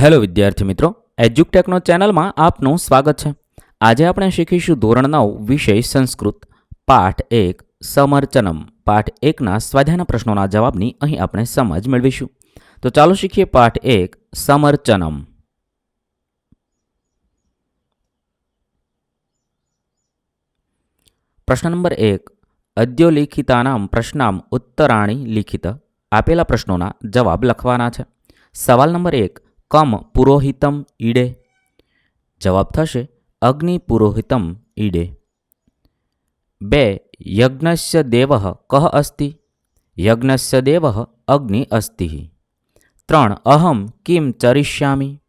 Hello વિદ્યાર્થી મિત્રો, એજ્યુકટેકનો ચેનલમાં આપનું સ્વાગત છે. આજે આપણે શીખીશું ધોરણ નવ, વિષય સંસ્કૃત, પાઠ એક, સમર્ચનમ. પાઠ એકના સ્વાધ્યાયના પ્રશ્નોના જવાબની અહીં આપણે સમજ મેળવીશું. તો ચાલો શીખીએ પાઠ એક, સમર્ચનમ. પ્રશ્ન નંબર એક, અદ્યોલિખિતાનામ પ્રશ્નામ ઉત્તરાણી લિખિત આપેલા પ્રશ્નોના જવાબ લખવાના છે. સવાલ નંબર એક કમ પુરોહિતમ ઈડે. જવાબ થશે, અગ્નિ પુરોહિતમ ઈડે. બે, યજ્ઞસ્ય દેવ કહ અસ્તિ? યજ્ઞસ્ય દેવ અગ્નિ અસ્તિ. ત્રણ, અહમ કિમ ચરિષ્યામી?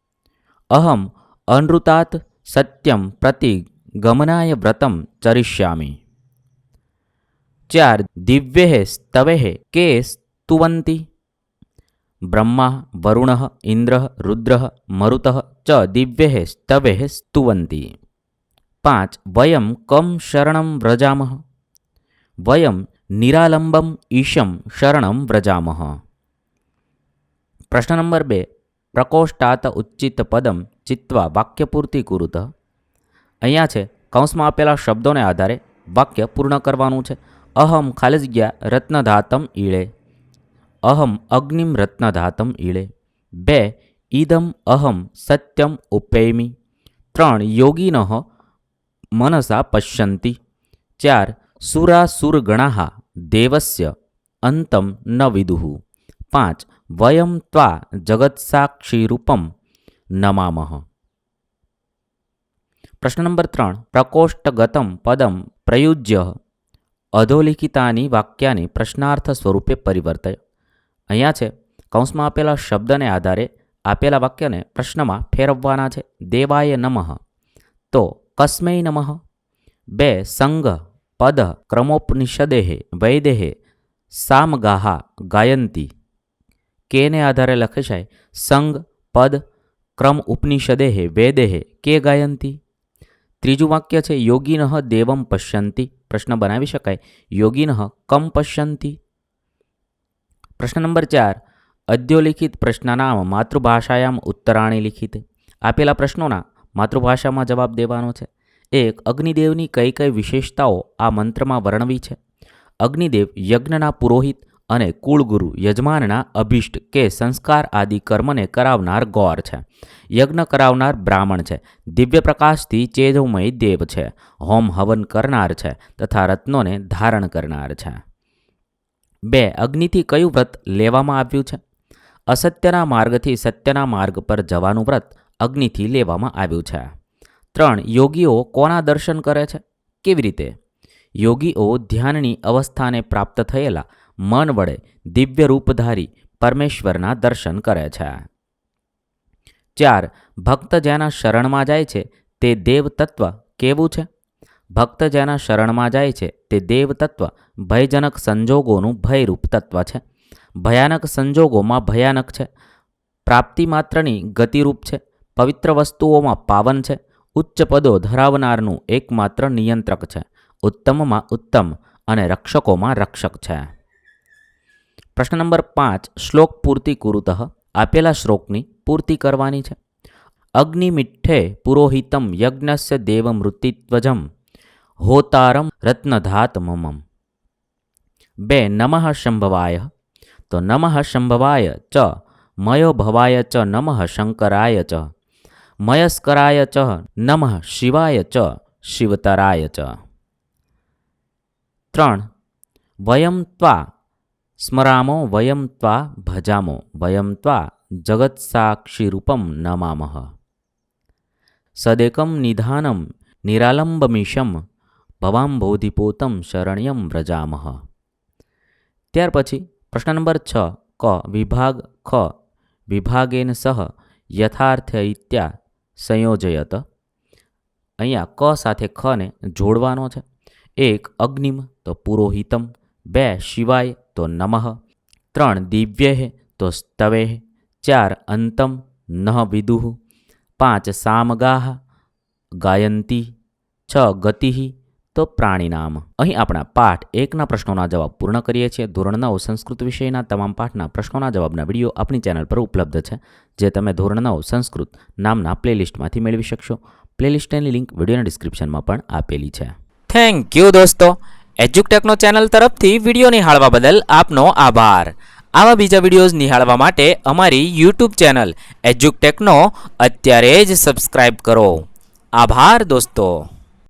અહમ અનૃતાત સત્યમ પ્રતિ ગમનાય વ્રતમ ચરિષ્યામી. ચાર, દિવ્યે સ્તવે કે સ્તુવંતી? બ્રહ્મા, વરુણ, ઇન્દ્ર, રુદ્ર, મરુત ચ દિવ્ય સ્તવે સ્તુવંતી. પાંચ, વયમ કમ શરણમ વ્રજામ. વયમ નિરાલંબમ ઈશમ શરણમ વ્રજામ. પ્રશ્ન નંબર બે પ્રકોષ્ટાત ઉચ્ચિત પદમ ચિત્વા વાક્યપૂર્તિ કુરુત. અહીંયા છે, કૌંસમાં આપેલા શબ્દોને આધારે વાક્ય પૂર્ણ કરવાનું છે. અહમ ખાલી જગ્યા રત્નધાતમ ઈળે. અહમ અગ્નિમ રત્નધાતમ ઈળે બે ઈદમ અહમ સત્યમ ઉપેમી ત્રણ યોગિન મનસા પશ્યંતિ ચાર સુરાસુરગણા દેવસ્ય અંતમ ન વિદુઃ પાંચ વયમ ત્વા જગત્સાક્ષીરૂપમ નમામહ પ્રશ્ન નંબર ત્રણ પ્રકોષ્ઠગતમ પદમ પ્રયુજ્ય અધોલિખિતાની વાક્યાને પ્રશ્નાર્થ સ્વરૂપે પરિવર્તય અહીંયા છે. કૌંસમાં આપેલા શબ્દને આધારે આપેલા વાક્યને પ્રશ્નમાં ફેરવવાના છે. દેવાય નમઃ. તો કસ્મૈ નમઃ. બે સંગ પદ ક્રમોપનિષદેહે વૈદેહે સામગાહા ગાયંતી. કેને આધારે લખેશાય સંગ પદ ક્રમ ઉપનિષદેહે વેદેહે કે ગાયંતી. ત્રીજું વાક્ય છે, યોગિન દેવમ પશ્યંતી. પ્રશ્ન બનાવી શકાય. યોગિન કમ પશ્યંતી. પ્રશ્ન નંબર ચાર. અદ્યોલિખિત પ્રશ્નનામ માતૃભાષાયામ ઉત્તરાણી લિખિત. આપેલા પ્રશ્નોના માતૃભાષામાં જવાબ દેવાનો છે. એક, અગ્નિદેવની કઈ કઈ વિશેષતાઓ આ મંત્રમાં વર્ણવી છે? અગ્નિદેવ યજ્ઞના પુરોહિત અને કુળગુરુ યજમાનના અભિષ્ટ કે સંસ્કાર આદિ કર્મને કરાવનાર ગૌર છે. યજ્ઞ કરાવનાર બ્રાહ્મણ છે. દિવ્ય પ્રકાશથી ચેજોમય દેવ છે. હોમ હવન કરનાર છે તથા રત્નોને ધારણ કરનાર છે. બે, અગ્નિથી કયું વ્રત લેવામાં આવ્યું છે? અસત્યના માર્ગથી સત્યના માર્ગ પર જવાનું વ્રત અગ્નિથી લેવામાં આવ્યું છે. ત્રણ, યોગીઓ કોના દર્શન કરે છે? કેવી રીતે? યોગીઓ ધ્યાનની અવસ્થાને પ્રાપ્ત થયેલા મન વડે દિવ્ય રૂપધારી પરમેશ્વરના દર્શન કરે છે. ચાર, ભક્ત જેના શરણમાં જાય છે, તે દેવ તત્વ કેવું છે? ભક્ત જેના શરણમાં જાય છે, તે દેવ ભયજનક સંજોગોનું ભયરૂપ તત્વ છે. ભયાનક સંજોગોમાં ભયાનક છે. પ્રાપ્તિ માત્રની ગતિરૂપ છે. પવિત્ર વસ્તુઓમાં પાવન છે. ઉચ્ચ પદો ધરાવનારનું એકમાત્ર નિયંત્રક છે. ઉત્તમમાં ઉત્તમ અને રક્ષકોમાં રક્ષક છે. પ્રશ્ન નંબર પાંચ, શ્લોક પૂર્તિ કુરુતઃ. આપેલા શ્લોકની પૂર્તિ કરવાની છે. અગ્નિમિઠ્ઠે પુરોહિતમ યજ્ઞસ્ય દેવમૃતિત્વજમ હોતારમ રત્નધાત મમમ બે નમઃ શંભવાય તો નમઃ શંભવાય ચ મયો ભવાય ચ નમઃ શંકરાય ચ મયસ્કરાય ચ નમઃ શિવાય ચ શિવતરાય ચ ત્રણ વયમ ત્વા સ્મરામો વયમ ત્વા ભજામો વયમ ત્વા જગત્સાક્ષીરૂપમ નમામઃ સદેકમ નિધાનમ નિરાલંબમીશમ ભવાંબોધિપોતમ શરણ્યમ વ્રજામહ ત્યાર પછી પ્રશ્ન નંબર છ, ક, વિભાગ, ખ, વિભાગેન સહ યથાર્થઈત્યા સંયોજયત. અહીંયા ક સાથે ખને જોડવાનો છે. એક, અગ્નિમ, તો પુરોહિતમ. બે, શિવાય, તો નમઃ. ત્રણ, દિવ્યે, તો સ્તવે. ચાર, અંતમ નહ વિદુઃ. પાંચ સામગાહ ગાયંતી. છ, ગતિ. તો પ્રાણી નામ. અહીં આપણા પાઠ એકના પ્રશ્નોના જવાબ પૂર્ણ કરીએ છીએ. ધોરણ નવ સંસ્કૃત વિષયના તમામ પાઠના પ્રશ્નોના જવાબના વીડિયો આપણી ચેનલ પર ઉપલબ્ધ છે, જે તમે ધોરણ નવ સંસ્કૃત નામના પ્લેલિસ્ટમાંથી મેળવી શકશો. પ્લેલિસ્ટની લિંક વિડીયોના ડિસ્ક્રિપ્શનમાં પણ આપેલી છે. થેન્ક યુ દોસ્તો. એજ્યુકટેકનો ચેનલ તરફથી વીડિયો નિહાળવા બદલ આપનો આભાર. આવા બીજા વિડીયોઝ નિહાળવા માટે અમારી યુટ્યુબ ચેનલ એજ્યુકટેકનો અત્યારે જ સબસ્ક્રાઇબ કરો. આભાર દોસ્તો.